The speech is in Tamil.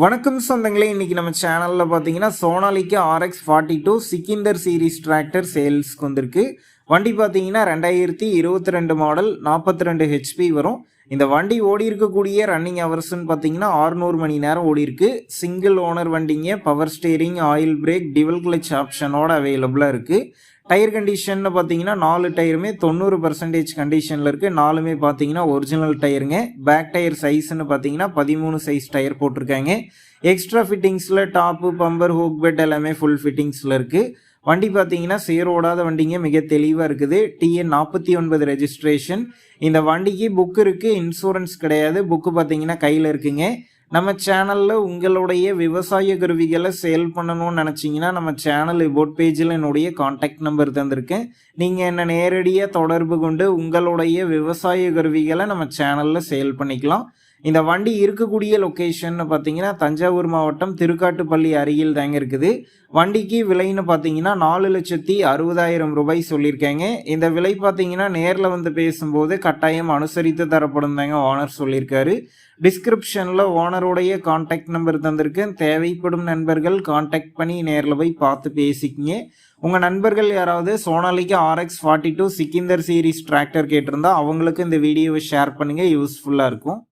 வணக்கம் சொந்தங்களே இன்றைக்கி நம்ம சேனலில் பார்த்தீங்கன்னா Sonalika RX forty two Sikander series tractor சேல்ஸ்க்கு வந்திருக்கு. வண்டி பார்த்தீங்கன்னா ரெண்டாயிரத்தி இருபத்தி ரெண்டு மாடல் நாற்பத்தி ரெண்டு ஹெச்பி வரும். இந்த வண்டி ஓடி இருக்கக்கூடிய ரன்னிங் ஹவர்ஸ்னு பார்த்தீங்கன்னா 600 மணி நேரம் ஓடி இருக்கு. சிங்கிள் ஓனர் வண்டிங்க power steering oil brake dual clutch ஆப்ஷனோட அவைலபிளாக இருக்குது டயர் கண்டிஷன்னு பார்த்தீங்கன்னா நாலு டயருமே தொண்ணூறு பர்சன்டேஜ் கண்டிஷனில் இருக்குது நாலுமே பார்த்தீங்கன்னா ஒரிஜினல் டயருங்க பேக் டயர் சைஸ்ன்னு பார்த்தீங்கன்னா பதிமூணு சைஸ் டயர் போட்டிருக்காங்க. எக்ஸ்ட்ரா ஃபிட்டிங்ஸில் டாப்பு பம்பர் ஹூக் பெட் எல்லாமே ஃபுல் ஃபிட்டிங்ஸில் இருக்குது வண்டி பார்த்தீங்கன்னா சேரோடாத வண்டிங்க மிக தெளிவாக இருக்குது. டிஎன் நாற்பத்தி ஒன்பது ரெஜிஸ்ட்ரேஷன் இந்த வண்டிக்கு புக் இருக்குது இன்சூரன்ஸ் கிடையாது. புக்கு பார்த்தீங்கன்னா கையில் இருக்குங்க. நம்ம சேனலில் உங்களுடைய விவசாய கருவிகளை சேல் பண்ணணும்னு நினச்சிங்கன்னா நம்ம சேனல் போட் பேஜில் என்னுடைய காண்டாக்ட் நம்பர் தந்திருக்கேன். நீங்கள் என்னை நேரடியாக தொடர்பு கொண்டு உங்களுடைய விவசாய கருவிகளை நம்ம சேனலில் சேல் பண்ணிக்கலாம். இந்த வண்டி இருக்கக்கூடிய லொக்கேஷன் பார்த்தீங்கன்னா தஞ்சாவூர் மாவட்டம் திருக்காட்டுப்பள்ளி அருகில் தாங்க இருக்குது. வண்டிக்கு விலைன்னு பார்த்தீங்கன்னா நாலு லட்சத்தி அறுபதாயிரம் ரூபாய் சொல்லியிருக்காங்க. இந்த விலை பார்த்தீங்கன்னா நேரில் வந்து பேசும்போது கட்டாயம் அனுசரித்து தரப்படும் தாங்க ஓனர் சொல்லியிருக்காரு. டிஸ்கிரிப்ஷனில் ஓனருடைய காண்டாக்ட் நம்பர் தந்திருக்கேன் தேவைப்படும் நண்பர்கள் காண்டாக்ட் பண்ணி நேரில் போய் பார்த்து பேசிக்கிங்க. உங்கள் நண்பர்கள் யாராவது Sonalika RX forty two Sikander series tractor கேட்டிருந்தா அவங்களுக்கு இந்த வீடியோவை ஷேர் பண்ணுங்கள் யூஸ்ஃபுல்லாக இருக்கும்.